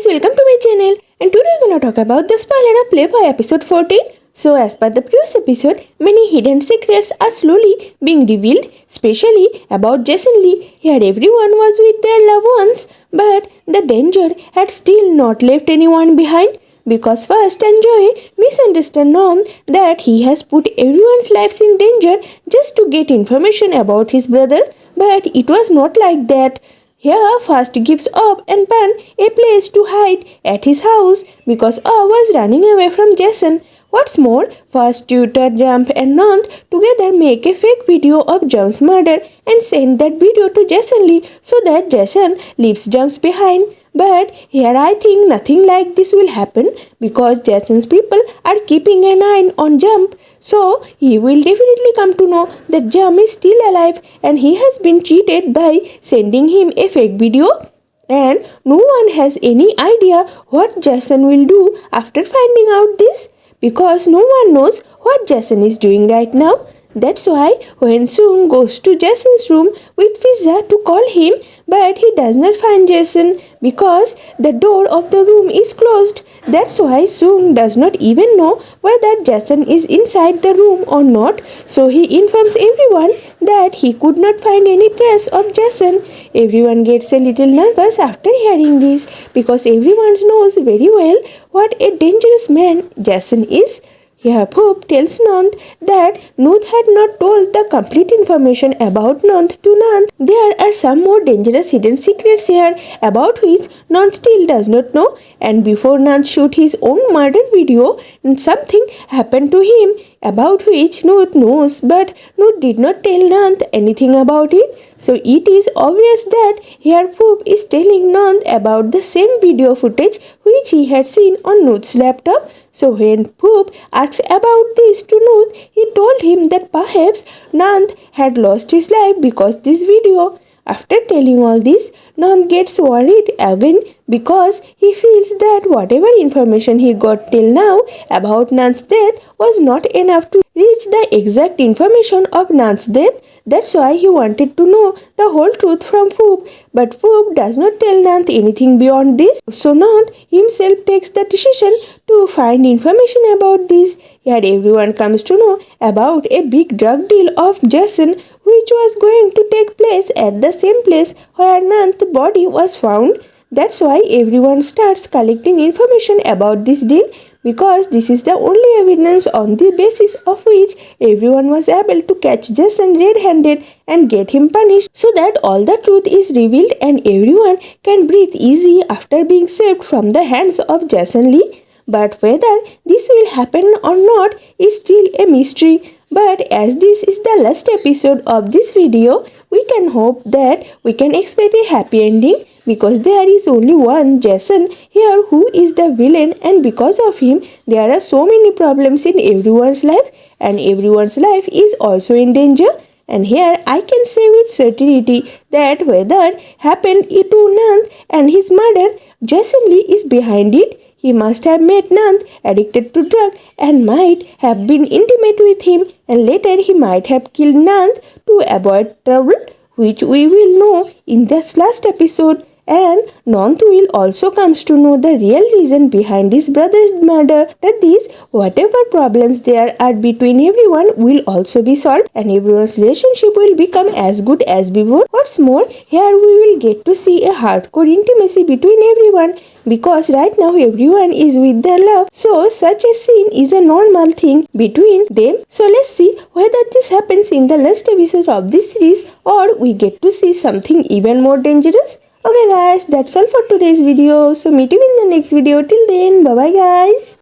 guys, welcome to my channel and today we're gonna talk about the spoiler of Playboy episode 14. So as per the previous episode, many hidden secrets are slowly being revealed, especially about Jason Lee. Here everyone was with their loved ones, but the danger had still not left anyone behind. Because first and Joy misunderstood Norm that he has put everyone's lives in danger just to get information about his brother, but it was not like that. Here, Fast gives Up and Pan a place to hide at his house because Up was running away from Jason. What's more, Fast Tutor, Jump and Nant together make a fake video of Jump's murder and send that video to Jason Lee so that Jason leaves Jumps behind. But here I think nothing like this will happen because Jason's people are keeping an eye on Jump. So he will definitely come to know that Jump is still alive and he has been cheated by sending him a fake video. And no one has any idea what Jason will do after finding out this because no one knows what Jason is doing right now. That's why when Soon goes to Jason's room with Pizza to call him, but he does not find Jason because the door of the room is closed. That's why Soon does not even know whether Jason is inside the room or not. So he informs everyone that he could not find any trace of Jason. Everyone gets a little nervous after hearing this because everyone knows very well what a dangerous man Jason is. Pope tells Nand that Nuth had not told the complete information about Nand to Nand. There are some more dangerous hidden secrets here about which Nand still does not know and before Nand shoot his own murder video something happened to him about which Nuth knows but Nuth did not tell Nand anything about it. So it is obvious that here Pope is telling Nand about the same video footage which he had seen on Nuth's laptop. So when Poop asked about this to Nuth, he told him that perhaps Nand had lost his life because this video. After telling all this, Nand gets worried again because he feels that whatever information he got till now about Nand's death was not enough to reach the exact information of Nand's death. That's why he wanted to know the whole truth from Foop. But Foop does not tell Nand anything beyond this. So Nand himself takes the decision to find information about this. Here everyone comes to know about a big drug deal of Jason which was going to take place at the same place where Nand's body was found. That's why everyone starts collecting information about this deal because this is the only evidence on the basis of which everyone was able to catch Jason red-handed and get him punished so that all the truth is revealed and everyone can breathe easy after being saved from the hands of Jason Lee. But whether this will happen or not is still a mystery. But as this is the last episode of this video, we can hope that we can expect a happy ending because there is only one Jason here who is the villain and because of him there are so many problems in everyone's life and everyone's life is also in danger and here I can say with certainty that whether happened to Nand and his murder, Jason Lee is behind it. He must have met Nand addicted to drug and might have been intimate with him and later he might have killed Nand to avoid trouble which we will know in this last episode and Nant will also comes to know the real reason behind his brother's murder. that these whatever problems there are between everyone will also be solved and everyone's relationship will become as good as before. What's more, here we will get to see a hardcore intimacy between everyone because right now everyone is with their love. So such a scene is a normal thing between them. So let's see whether this happens in the last episode of this series or we get to see something even more dangerous. Okay guys, that's all for today's video. So meet you in the next video. Till then, bye bye guys.